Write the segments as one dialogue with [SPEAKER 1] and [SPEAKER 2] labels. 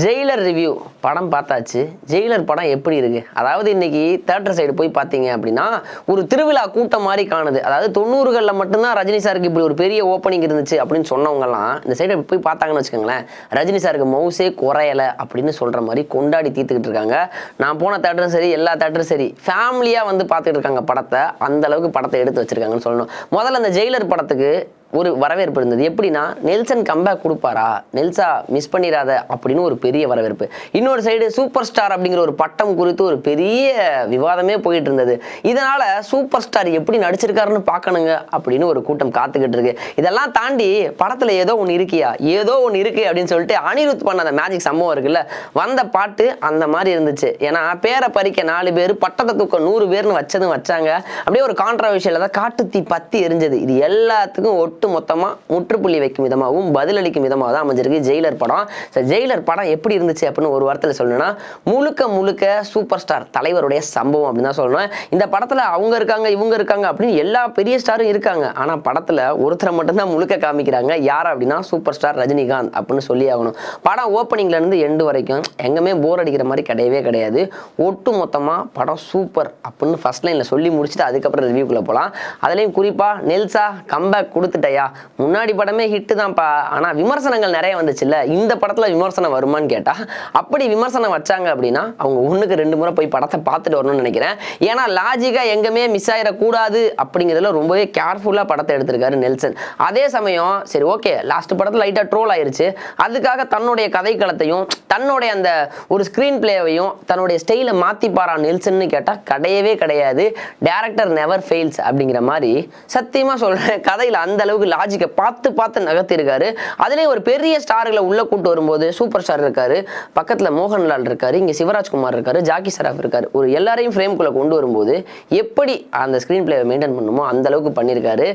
[SPEAKER 1] Jailer review படம் பார்த்தாச்சு. Jailer படம் எப்படி இருக்குது அதாவது இன்னைக்கு தேட்டர் சைடு போய் பார்த்தீங்க அப்படின்னா ஒரு திருவிழா கூட்டம் மாதிரி காணுது. அதாவது தொண்ணூறுகளில் மட்டும்தான் ரஜினி சாருக்கு இப்படி ஒரு பெரிய ஓப்பனிங் இருந்துச்சு அப்படின்னு சொன்னவங்கலாம் இந்த சைடு போய் பார்த்தாங்கன்னு வச்சுக்கோங்களேன் ரஜினி சாருக்கு மவுசே குறையலை அப்படின்னு சொல்கிற மாதிரி கொண்டாடி தீர்த்துக்கிட்டு இருக்காங்க. நான் போன தேட்டரும் சரி எல்லா தேட்டரும் சரி ஃபேமிலியாக வந்து பார்த்துட்டு இருக்காங்க படத்தை. அந்தளவுக்கு படத்தை எடுத்து வச்சுருக்காங்கன்னு சொல்லணும். முதல்ல அந்த ஜெயிலர் படத்துக்கு ஒரு வரவேற்பு இருந்தது. எப்படின்னா நெல்சன் கம்பேக் கொடுப்பாரா? நெல்சா மிஸ் பண்ணிடாத அப்படின்னு ஒரு பெரிய வரவேற்பு. இன்னொரு சைடு சூப்பர் ஸ்டார் அப்படிங்கிற ஒரு பட்டம் குறித்து ஒரு பெரிய விவாதமே போயிட்டு இருந்தது. இதனால சூப்பர் ஸ்டார் எப்படி நடிச்சிருக்காருன்னு பார்க்கணுங்க அப்படின்னு ஒரு கூட்டம் காத்துக்கிட்டு இருக்கு. இதெல்லாம் தாண்டி படத்துல ஏதோ ஒன்று இருக்கியா? ஏதோ ஒன்று இருக்கு அப்படின்னு சொல்லிட்டு அனிருத் பண்ண அந்த மேஜிக் சம்பவம் இருக்குல்ல வந்த பாட்டு அந்த மாதிரி இருந்துச்சு. ஏன்னா பேரை பறிக்க நாலு பேர் பட்டத்தை தூக்க நூறு பேர்னு வச்சதும் வச்சாங்க. அப்படியே ஒரு கான்ட்ரவர்ஷியல் தான் காட்டு தீ பத்தி எரிஞ்சது. இது எல்லாத்துக்கும் ஒட்டு ஒட்டு மொத்தமாக முற்றுப்புள்ளி வைக்கும் விதமாகவும் பதிலளிக்கும் விதமாக தான் அமைஞ்சிருக்கு ஜெயிலர் படம். ஜெயிலர் படம் எப்படி இருந்துச்சு அப்படின்னு ஒரு வாரத்தில் சொல்லணும்னா முழுக்க முழுக்க சூப்பர் ஸ்டார் தலைவருடைய சம்பவம் அப்படின்னு தான் சொல்லணும். இந்த படத்தில் அவங்க இருக்காங்க இவங்க இருக்காங்க அப்படின்னு எல்லா பெரிய ஸ்டாரும் இருக்காங்க. ஆனால் படத்தில் ஒருத்தரை மட்டும்தான் முழுக்க காமிக்கிறாங்க. யார் அப்படின்னா சூப்பர் ஸ்டார் ரஜினிகாந்த் அப்படின்னு சொல்லி ஆகணும். படம் ஓப்பனிங்லேருந்து எண்டு வரைக்கும் எங்கேயுமே போர் அடிக்கிற மாதிரி கிடையவே கிடையாது. ஒட்டு மொத்தமாக படம் சூப்பர் அப்படின்னு ஃபர்ஸ்ட் லைனில் சொல்லி முடிச்சுட்டு அதுக்கப்புறம் ரிவ்யூக்குள்ளே போகலாம். அதுலேயும் குறிப்பாக நெல்சா கம்பேக் இல்லையா? முன்னாடி படமே ஹிட்டு தான்ப்பா. ஆனால் விமர்சனங்கள் நிறைய வந்துச்சுல்ல? இந்த படத்தில் விமர்சனம் வருமான்னு கேட்டால் அப்படி விமர்சனம் வச்சாங்க அப்படின்னா அவங்க ஒன்றுக்கு ரெண்டு முறை போய் படத்தை பார்த்துட்டு வரணும்னு நினைக்கிறேன். ஏன்னா லாஜிக்காக எங்கேயுமே மிஸ் ஆகிடக்கூடாது அப்படிங்கிறதுல ரொம்பவே கேர்ஃபுல்லாக படத்தை எடுத்திருக்காரு நெல்சன். அதே சமயம் சரி ஓகே லாஸ்ட் படத்தில் லைட்டாக ட்ரோல் ஆயிடுச்சு அதுக்காக தன்னுடைய கதைக்களத்தையும் தன்னுடைய அந்த ஒரு ஸ்க்ரீன் பிளேவையும் தன்னுடைய ஸ்டைலை மாற்றிப்பாரா நெல்சன்னு கேட்டால் கிடையவே கிடையாது. டேரக்டர் நெவர் ஃபெயில்ஸ் அப்படிங்கிற மாதிரி சத்தியமாக சொல்கிறேன் கதையில் அந்த அளவுக்கு லாஜிக்கை பார்த்து பார்த்து நகர்த்திருக்காரு அதிலே ஒரு பெரிய ஸ்டார்களை உள்ள கூட்டு வரும்போது சூப்பர் ஸ்டார் இருக்காரு. பக்கத்தில் மோகன்லால் இருக்காரு இங்க சிவராஜ்குமார் இருக்காரு ஜாக்கி சராஃப் இருக்காரு. ஒரு எல்லாரையும் ஃப்ரேம்குள்ளே கொண்டு வரும்போது எப்படி அந்த ஸ்க்ரீன் பிளேவை மெயின்டைன் பண்ணுமோ அந்த அளவுக்கு பண்ணியிருக்காரு.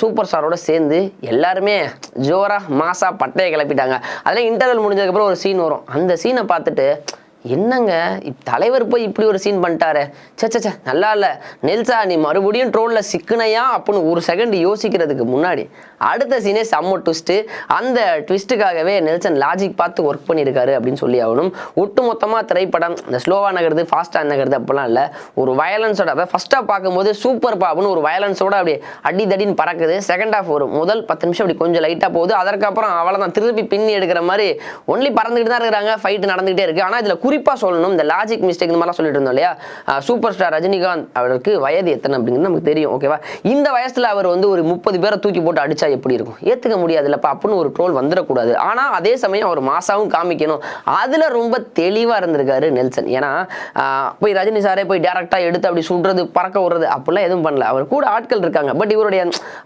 [SPEAKER 1] சூப்பர் ஸ்டாரோட சேர்ந்து எல்லாருமே ஜோரா மாசா பட்டையை கிளப்பிட்டாங்க. அதில் இன்டர்வல் முடிஞ்சதுக்கப்புறம் ஒரு சீன் வரும். அந்த சீனை பார்த்துட்டு என்னங்க? இப் தலைவர் போய் இப்படி ஒரு சீன் பண்ணிட்டாரு. சே சே நல்லா இல்லை. நெல்சா நீ மறுபடியும் ட்ரோலில் சிக்கனையா? அப்படின்னு ஒரு செகண்ட் யோசிக்கிறதுக்கு முன்னாடி. அடுத்த சீனே செம்ம ட்விஸ்ட்டு அந்த ட்விஸ்ட்டுக்காகவே நெல்சன் லாஜிக் பார்த்து ஒர்க் பண்ணியிருக்காரு அப்படின்னு சொல்லி ஆகணும். ஒட்டு மொத்தமாக திரைப்படம் இந்த ஸ்லோவாக நகருது ஃபாஸ்ட்டாக நகருது அப்படிலாம் இல்லை. ஒரு வயலன்ஸோட அதாவது ஃபஸ்ட்டாக பார்க்கும்போது சூப்பர் பா அப்படின்னு ஒரு வயலன்ஸோட அப்படியே அடி தடின்னு பறக்குது. செகண்ட் ஆஃப் ஒரு முதல் பத்து நிமிஷம் அப்படி கொஞ்சம் லைட்டாக போகுது. அதற்கப்புறம் அவ்வளோதான் திருப்பி பின்னி எடுக்கிற மாதிரி ஒன்லி பறந்துக்கிட்டு தான் இருக்கிறாங்க. ஃபைட்டு நடந்துகிட்டே இருக்குது ஆனால் இதில் குறிப்பாக சொல்லணும் இந்த லாஜிக் மிஸ்டேக் இந்த மாதிரிலாம் சொல்லிட்டு இருந்தோம் இல்லையா? சூப்பர் ஸ்டார் ரஜினிகாந்த் அவருக்கு வயது எத்தனை அப்படிங்கிறது நமக்கு தெரியும் ஓகேவா இந்த வயசில் அவர் வந்து ஒரு முப்பது பேரை தூக்கி போட்டு அடிச்சா எப்படி இருக்கும்? ஏற்றுக்க முடியாது இல்லைப்பா அப்படின்னு ஒரு ட்ரோல் வந்துடக்கூடாது. ஆனால் அதே சமயம் அவர் மாசாவும் காமிக்கணும். அதில் ரொம்ப தெளிவாக இருந்திருக்காரு நெல்சன். ஏன்னா போய் ரஜினி சாரே போய் டேரக்டா எடுத்து அப்படி சுடுறது பறக்க விடுறது அப்படிலாம் எதுவும் பண்ணல. அவர் கூட ஆட்கள் இருக்காங்க. பட் இவருடைய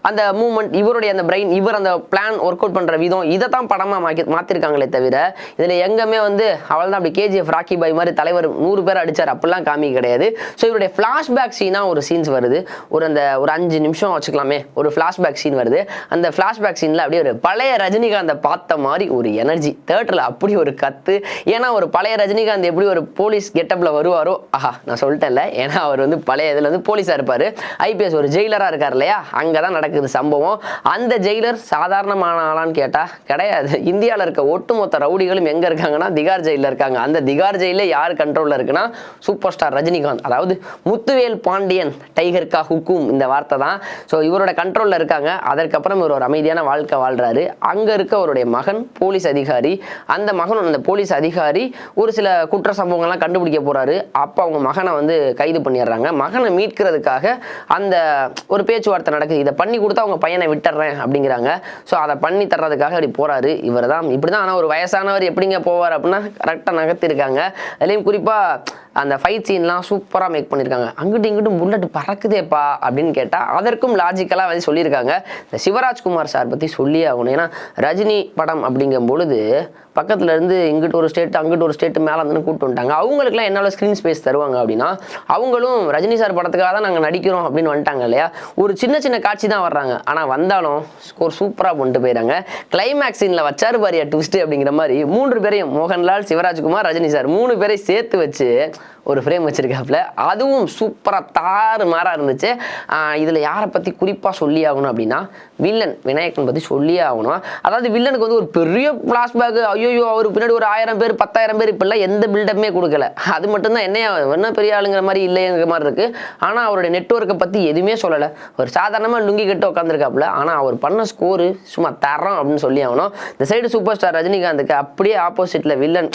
[SPEAKER 1] அந்த மூமெண்ட் இவருடைய அந்த பிரெயின் இவர் அந்த பிளான் ஒர்க் அவுட் பண்ணுற விதம் இதை தான் படமாக மாற்றி மாத்திருக்காங்களே தவிர இதில் எங்கேயுமே வந்து அவள் தான் அப்படி கேஜிஎஃப் ராக்கி பாய் மாதிரி தலைவர் நூறு பேர் அடிச்சார். அப்படிலாம் காமி கிடையாது. ஸோ இவருடைய ஃப்ளாஷ்பேக் சீனாக ஒரு சீன்ஸ் வருது. ஒரு அந்த ஒரு அஞ்சு நிமிஷம் வச்சுக்கலாமே. ஒரு ஃப்ளாஷ்பேக் சீன் வருது. அந்த ஃப்ளாஷ்பேக் சீனில் அப்படியே ஒரு பழைய ரஜினிகாந்தை பார்த்த மாதிரி ஒரு எனர்ஜி தேட்டரில் அப்படி ஒரு கத்து. ஏன்னா ஒரு பழைய ரஜினிகாந்த் எப்படி ஒரு போலீஸ் கெட்டப்பில் வருவாரோ? ஆஹா நான் சொல்லிட்டேன்ல. ஏன்னா அவர் வந்து பழைய இதில் வந்து போலீஸாக இருப்பார். ஐபிஎஸ் ஒரு ஜெயிலராக இருக்கார் இல்லையா? அங்கே தான் நடக்குது சம்பவம். அந்த ஜெயிலர் சாதாரணமான ஆளான்னு கேட்டால் கிடையாது. இந்தியாவில் இருக்க ஒட்டுமொத்த ரவுடிகளும் எங்கே இருக்காங்கன்னா திகார் ஜெயிலில் இருக்காங்க. அந்த திகார் ஜெயிலில் யார் கண்ட்ரோலில் இருக்குன்னா சூப்பர் ஸ்டார் ரஜினிகாந்த். அதாவது முத்துவேல் பாண்டியன் டைகர் கா ஹுக்கும் இந்த வார்த்தை தான். ஸோ இவரோட கண்ட்ரோலில் இருக்காங்க. அதற்கப்புறம் இவர் ஒரு அமைதியான வாழ்க்கை வாழ்கிறாரு அங்கே இருக்க அவருடைய மகன் போலீஸ் அதிகாரி. அந்த மகனும் அந்த போலீஸ் அதிகாரி ஒரு சில குற்ற சம்பவங்கள்லாம் கண்டுபிடிக்க போகிறாரு அப்போ அவங்க மகனை வந்து கைது பண்ணிடுறாங்க. மகனை மீட்கிறதுக்காக அந்த ஒரு பேச்சுவார்த்தை நடக்குது. இதை பண்ணி கொடுத்தா அவங்க பையனை விட்டுறேன் அப்படிங்கிறாங்க. ஸோ அதை பண்ணி தர்றதுக்காக அப்படி போகிறாரு இவர் தான் இப்படி தான் ஆனால் ஒரு வயசானவர் எப்படிங்க போவார் அப்படின்னா கரெக்டாக நகர்த்திருக்காங்க. அதுலேயும் குறிப்பாக அந்த ஃபைட் சீன்லாம் சூப்பராக மேக் பண்ணியிருக்காங்க அங்கிட்டு இங்கிட்டும் புல்லட் பறக்குதேப்பா அப்படின்னு கேட்டால் அதற்கும் லாஜிக்கலாக வந்து சொல்லியிருக்காங்க. இந்த சிவராஜ்குமார் சார் பற்றி சொல்லியே ஆகணும். ஏன்னா ரஜினி படம் அப்படிங்கும் பொழுது பக்கத்தில் இருந்து இங்கிட்டு ஒரு ஸ்டேட் அங்கிட்டு ஒரு ஸ்டேட் மேலே வந்து கூப்பிட்டு வந்துட்டாங்க. அவங்களுக்குலாம் என்னால் ஸ்க்ரீன் ஸ்பேஸ் தருவாங்க அப்படின்னா அவங்களும் ரஜினி சார் படத்துக்காக தான் நாங்கள் நடிக்கிறோம் அப்படின்னு வந்துட்டாங்க இல்லையா? ஒரு சின்ன சின்ன காட்சி தான் வர்றாங்க. ஆனால் வந்தாலும் ஸ்கோர் சூப்பராக கொண்டு போயிடறாங்க கிளைமேக்ஸ் சீனில் வச்சாரு பாரியா ட்விஸ்ட் அப்படிங்கிற மாதிரி மூன்று பேரையும் மோகன்லால் சிவராஜ்குமார் ரஜினி சார் மூணு பேரை சேர்த்து வச்சு ஒரு ஃப்ரேம் வச்சுருக்காப்புல. அதுவும் சூப்பராக தாறு மாறாக இருந்துச்சு. இதில் யாரை பற்றி குறிப்பாக சொல்லி ஆகணும் அப்படின்னா வில்லன் விநாயகன் பற்றி சொல்லியே ஆகணும். அதாவது வில்லனுக்கு வந்து ஒரு பெரிய ஃப்ளாஷ்பேக் ஐயோ அவருக்கு பின்னாடி ஒரு ஆயிரம் பேர் பத்தாயிரம் பேர் இப்போல்லாம் எந்த பில்டப்புமே கொடுக்கல. அது மட்டும்தான் என்ன என்ன பெரிய ஆளுங்கிற மாதிரி இல்லைங்கிற மாதிரி இருக்குது ஆனால் அவருடைய நெட்ஒர்க்கை பற்றி எதுவுமே சொல்லலை. ஒரு சாதாரணமாக லுங்கி கட்டு உட்காந்துருக்காப்புல ஆனால் அவர் பண்ண ஸ்கோரு சும்மா தரோம் அப்படின்னு சொல்லி ஆகணும். இந்த சைடு சூப்பர் ஸ்டார் ரஜினிகாந்துக்கு அப்படியே ஆப்போசிட்டில் வில்லன்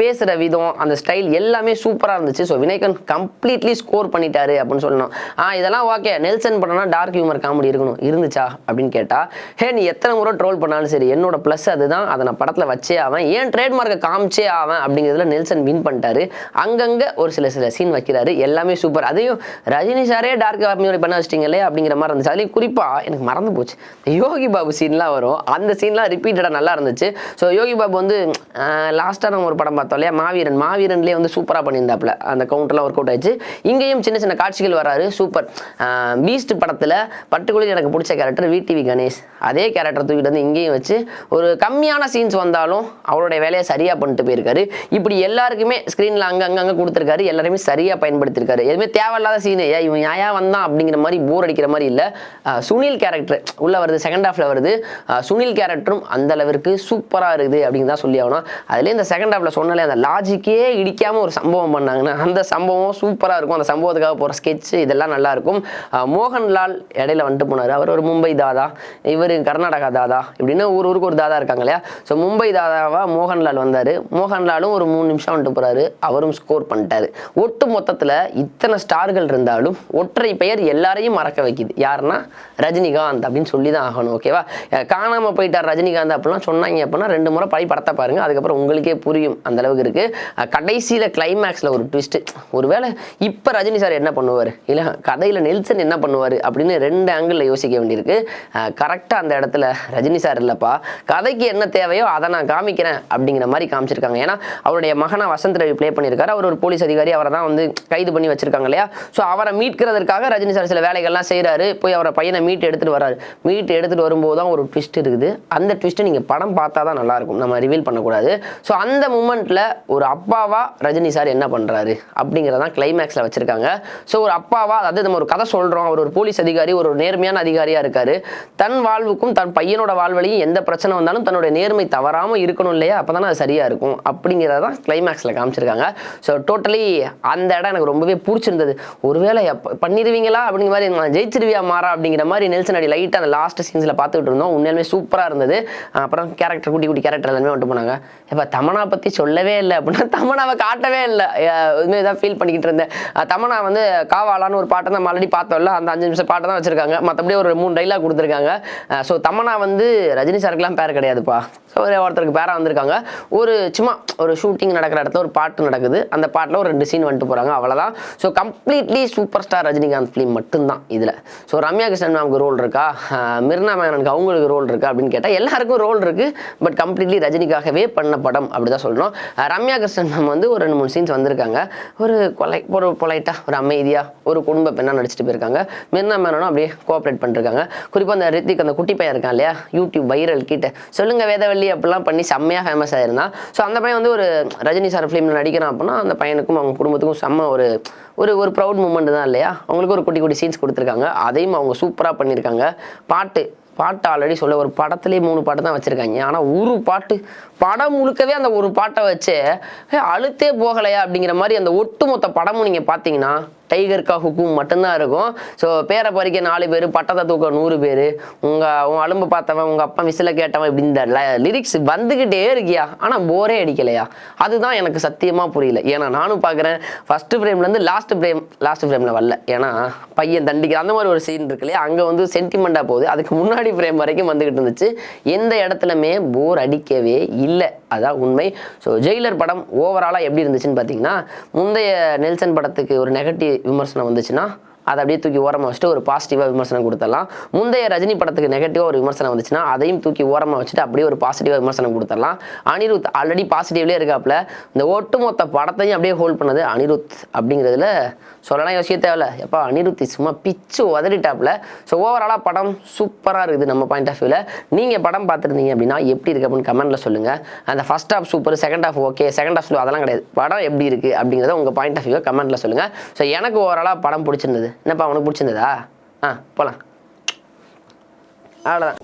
[SPEAKER 1] பேசுகிற விதம் அந்த ஸ்டைல் எல்லாமே சூப்பராக இருந்துச்சு. ஸோ விநாயகன் கம்ப்ளீட்லி ஸ்கோர் பண்ணிட்டாரு அப்படின்னு சொல்லணும். ஆ இதெல்லாம் ஓகே நெல்சன் பண்ணனா டார்க் ஹியூமர் காமெடி இருக்கணும். இருந்துச்சா அப்படின்னு கேட்டால் ஹே நீ எத்தனை முறை ட்ரோல் பண்ணாலும் சரி என்னோட ப்ளஸ் அதுதான். அதை நான் படத்தில் வச்சே ஆவேன். ஏன் ட்ரேட்மார்க்கை காமிச்சே ஆவேன்? அப்படிங்கிறதுல நெல்சன் வின் பண்ணிட்டாரு. அங்கங்கே ஒரு சில சில சீன் வைக்கிறாரு. எல்லாமே சூப்பர் அதையும் ரஜினி சாரே டார்க் ஹியூமர் பண்ண வச்சிட்டீங்களே அப்படிங்கிற மாதிரி இருந்துச்சு. அதுலேயும் குறிப்பாக எனக்கு மறந்து போச்சு. யோகி பாபு சீன்லாம் வரும். அந்த சீன்லாம் ரிப்பீட்டடாக நல்லா இருந்துச்சு. ஸோ யோகி பாபு வந்து லாஸ்ட்டாக நம்ம ஒரு படம் பார்த்தோம் இல்லையா? மாவீரன். மாவீரன்லேயே வந்து சூப்பராக பண்ணியிருந்தாப்புல. அந்த கவுண்டர்லாம் ஒர்க் அவுட் ஆயிடுச்சு. இங்கேயும் சின்ன சின்ன காட்சிகள் வராரு. சூப்பர் பீஸ்ட் படத்தில் பர்டிகுலர் எனக்கு பிடிச்ச கேரக்டர் விடிவி கணேஷ். அதே கேரக்டர் தூக்கிட்டு வந்து இங்கேயும் வச்சு ஒரு கம்மியான சீன்ஸ் வந்தாலும் அவருடைய வேலையை சரியாக பண்ணிட்டு போயிருக்காரு. இப்படி எல்லாருக்குமே ஸ்க்ரீனில் அங்கே அங்கங்கே கொடுத்துருக்காரு. எல்லாருமே சரியாக பயன்படுத்தியிருக்காரு எதுவுமே தேவையில்லாத சீனு ஏன் இவன் யாயா வந்தான் அப்படிங்கிற மாதிரி போர் அடிக்கிற மாதிரி இல்லை. சுனில் கேரக்டர் உள்ள வருது செகண்ட் ஹாஃபில் வருது. சுனில் கேரக்டரும் அந்த அளவிற்கு சூப்பராக இருக்குது அப்படின்னு தான் சொல்லி ஆகணும். அதுலேயே இந்த செகண்ட் சொன்ன சொன்னாலே அந்த லாஜிக்கே இடிக்காம ஒரு சம்பவம் பண்ணாங்கன்னா அந்த சம்பவம் சூப்பராக இருக்கும். அந்த சம்பவத்துக்காக போகிற ஸ்கெட்ச் இதெல்லாம் நல்லா இருக்கும். மோகன்லால் இடையில வந்துட்டு போனார். அவர் ஒரு மும்பை தாதா. இவர் கர்நாடகா தாதா இப்படின்னு ஒரு ஊருக்கு ஒரு தாதா இருக்காங்க இல்லையா? ஸோ மும்பை தாதாவா மோகன்லால் வந்தார். மோகன்லாலும் ஒரு மூணு நிமிஷம் வந்துட்டு போகிறாரு அவரும் ஸ்கோர் பண்ணிட்டாரு. ஒட்டு மொத்தத்தில் இத்தனை ஸ்டார்கள் இருந்தாலும் ஒற்றை பெயர் எல்லாரையும் மறக்க வைக்குது. யாருன்னா ரஜினிகாந்த் அப்படின்னு சொல்லி தான் ஆகணும் ஓகேவா காணாமல் போயிட்டார் ரஜினிகாந்த் அப்படிலாம் சொன்னாங்க அப்படின்னா ரெண்டு முறை படி படத்தை பாருங்க. அதுக்கப்புறம் உங்களுக்கே புரியும் அந்த அளவுக்கு இருக்குது கடைசியில் கடைசியில ஒரு ட்விஸ்ட்டு ஒருவேளை இப்போ ரஜினி சார் என்ன பண்ணுவார்? இல்லை கதையில் நெல்சன் என்ன பண்ணுவார் அப்படின்னு ரெண்டு ஆங்கிளில் யோசிக்க வேண்டியிருக்கு. கரெக்டாக அந்த இடத்துல ரஜினி சார் இல்லைப்பா. கதைக்கு என்ன தேவையோ அதை நான் காமிக்கிறேன் அப்படிங்கிற மாதிரி காமிச்சிருக்காங்க. ஏன்னா அவருடைய மகனை வசந்த் ரவி ப்ளே பண்ணியிருக்காரு. அவர் ஒரு போலீஸ் அதிகாரி அவரை தான் வந்து கைது பண்ணி வச்சிருக்காங்க இல்லையா? ஸோ அவரை மீட்கிறதுக்காக ரஜினி சார் சில வேலைகள்லாம் செய்கிறாரு போய் அவரை பையனை மீட் எடுத்துட்டு வராரு. மீட் எடுத்துட்டு வரும்போது தான் ஒரு ட்விஸ்ட் இருக்குது. அந்த ட்விஸ்ட்டை நீங்கள் படம் பார்த்தா தான் நல்லா இருக்கும். நம்ம ரிவீல் பண்ணக்கூடாது. ஸோ அந்த மூமெண்ட்டில் ஒரு அப்பாவா ரஜினி சார் என்ன பண்ணுறாரு அப்படிங்கிறதான் கிளைமேக்ஸில் வச்சிருக்காங்க. ஸோ ஒரு அப்பாவா அதாவது நம்ம ஒரு கதை சொல்கிறோம் அவர் ஒரு போலீஸ் அதிகாரி ஒரு நேர்மையான அதிகாரியாக இருக்கார். தன் வாழ்வுக்கும் தன் பையனோட வாழ்வழியும் எந்த பிரச்சனை வந்தாலும் தன்னுடைய நேர்மை தவறாமல் இருக்கணும் இல்லையா? அப்போ அது சரியாக இருக்கும். அப்படிங்கிறதான் கிளைமேக்ஸில் காமிச்சிருக்காங்க. ஸோ டோட்டலி அந்த இடம் எனக்கு ரொம்பவே பிடிச்சிருந்தது. ஒருவேளை எப்ப- பண்ணிடுவீங்களா அப்படிங்கிற மாதிரி நான் ஜெயிச்சிருவியா மாறா அப்படிங்கிற மாதிரி நெல்சன் அடி லைட்டாக அந்த லாஸ்ட் சீன்ஸில் பார்த்துக்கிட்டு இருந்தோம். உண்மையிலுமே சூப்பராக இருந்தது. அப்புறம் கேரக்டர் குட்டி குட்டி கேரக்டர் எல்லாமே வந்துட்டு போனாங்க. இப்போ தமனா பற்றி சொல்ல சொல்லவே இல்லை. அப்படின்னா தமனாவை காட்டவே இல்லை. இதுமாரி தான் ஃபீல் பண்ணிக்கிட்டு இருந்தேன். தமனா வந்து காவாலான்னு ஒரு பாட்டை நம்ம ஆல்ரெடி பார்த்தோம்ல. அந்த அஞ்சு நிமிஷம் பாட்டை தான் வச்சிருக்காங்க. மற்றபடி ஒரு மூணு டைலாக் கொடுத்துருக்காங்க. ஸோ தமனா வந்து ரஜினி சாருக்குலாம் பேர் கிடையாதுப்பா. ஸோ ஒருத்தருக்கு பேராக வந்திருக்காங்க. ஒரு சும்மா ஒரு ஷூட்டிங் நடக்கிற இடத்துல ஒரு பாட்டு நடக்குது. அந்த பாட்டில் ஒரு ரெண்டு சீன் வந்துட்டு போகிறாங்க அவ்வளோதான் so completely super star Rajinikanth film மட்டும்தான் இதில். ஸோ ரம்யா கிருஷ்ணன் மேம்க்கு ரோல் இருக்கா? மிர்னா மேனனுக்கு அவங்களுக்கு ரோல் இருக்கா? அப்படின்னு கேட்டால் எல்லாருக்கும் ரோல் இருக்குது பட் கம்ப்ளீட்லி ரஜினிக்காகவே பண்ண படம். அப்படி தான் சொல்லணும். ரம்யா கிருஷ்ணன் மேம் வந்து ஒரு ரெண்டு மூணு சீன்ஸ் வந்திருக்காங்க. ஒரு கொலை ஒரு பொலைட்டாக ஒரு அமைதியாக ஒரு குடும்ப பெண்ணாக நடிச்சிட்டு போயிருக்காங்க. மிர்னா மேனும் அப்படியே கோஆப்ரேட் பண்ணிருக்காங்க. குறிப்பாக அந்த ரித்திக் அந்த குட்டி பையன் இருக்கான் இல்லையா யூடியூப் வைரல் கிட்ட. சொல்லுங்கள் வேதவள்ளி அப்படிலாம் பண்ணி செம்மையாக ஃபேமஸ் ஆயிருந்தான். ஸோ அந்த பையன் வந்து ஒரு ரஜினி சார் ஃபிலிமில் நடிக்கிறான் அப்படின்னா அந்த பையனுக்கும் அவங்க குடும்பத்துக்கும் செம்ம ஒரு ஒரு ஒரு ப்ரௌட் மூமெண்ட் தான் இல்லையா? அவங்களுக்கு ஒரு குட்டி குட்டி சீன்ஸ் கொடுத்துருக்காங்க. அதையும் அவங்க சூப்பராக பண்ணியிருக்காங்க. பாட்டு பாட்டு ஆல்ரெடி சொல்ல ஒரு படத்துலேயே மூணு பாட்டு தான் வச்சுருக்காங்க. ஆனால் ஒரு பாட்டு படம் முழுக்கவே அந்த ஒரு பாட்டை வச்சு அழுத்தே போகலையா? அப்படிங்கிற மாதிரி அந்த ஒட்டுமொத்த படமும் நீங்கள் பார்த்தீங்கன்னா டைகர் கா ஹுக்கும் மட்டும்தான் இருக்கும். ஸோ பேரை பறிக்க நாலு பேர் பட்டத்தை தூக்க நூறு பேர். உங்கள் உன் அலும்பு பார்த்தவன் உங்கள் அப்பா விசில கேட்டவன் இப்படி இந்த லிரிக்ஸ் வந்துக்கிட்டே இருக்கியா? ஆனால் போரே அடிக்கலையா? அதுதான் எனக்கு சத்தியமாக புரியல. ஏன்னா நானும் பார்க்குறேன் ஃபஸ்ட்டு ஃப்ரேம்லேருந்து லாஸ்ட் ஃப்ரேம் லாஸ்ட் ஃப்ரேமில் வரல. ஏன்னா பையன் தண்டிக்கிற அந்த மாதிரி ஒரு சீன் இருக்கு இல்லையா? அங்கே வந்து சென்டிமெண்ட்டாக போகுது. அதுக்கு முன்னாடி ஃப்ரேம் வரைக்கும் வந்துக்கிட்டு இருந்துச்சு. எந்த இடத்துலையுமே போர் அடிக்கவே இல்லை. அதான் உண்மை. ஸோ ஜெயிலர் படம் ஓவராலாக எப்படி இருந்துச்சுன்னு பார்த்தீங்கன்னா முந்தைய நெல்சன் படத்துக்கு ஒரு நெகட்டிவ் விமர்சனம் வந்துச்சுன்னா அதை அப்படியே தூக்கி ஓரமாக வச்சுட்டு ஒரு பாசிட்டிவாக விமர்சனம் கொடுத்துடலாம். முந்தைய ரஜினி படத்துக்கு நெகட்டிவாக ஒரு விமர்சனம் வந்துச்சுன்னா அதையும் தூக்கி ஓரமாக வச்சுட்டு அப்படியே ஒரு பாசிட்டிவாக விமர்சனம் கொடுத்துடலாம். அனிருத் ஆல்ரெடி பாசிட்டிவ்லேயே இருக்காப்புல. இந்த ஒட்டுமொத்த படத்தையும் அப்படியே ஹோல்ட் பண்ணது அனிருத் அப்படிங்கிறதுல சொல்லலாம் யோசிக்க தேவையில்ல. எப்போ அனிருத் சும்மா பிச்சு உதறிட்டாப்புல. ஸோ ஓவராலாக படம் சூப்பராக இருக்குது நம்ம பாயிண்ட் ஆஃப் வியூவில் நீங்கள் படம் பார்த்துருந்தீங்க அப்படின்னா எப்படி இருக்குது அப்படின்னு கமெண்ட்டில் சொல்லுங்கள் அந்த first half super second half okay second half அதெல்லாம் கிடையாது. படம் எப்படி இருக்குது அப்படிங்கிறத உங்கள் பாயிண்ட் ஆஃப் வியூவை கமெண்ட்டில் சொல்லுங்கள் ஸோ எனக்கு ஓவராலாக படம் பிடிச்சிருந்தது. என்னப்பா உனக்கு பிடிச்சிருந்ததா? ஆ போகலாம் அவ்வளோதான்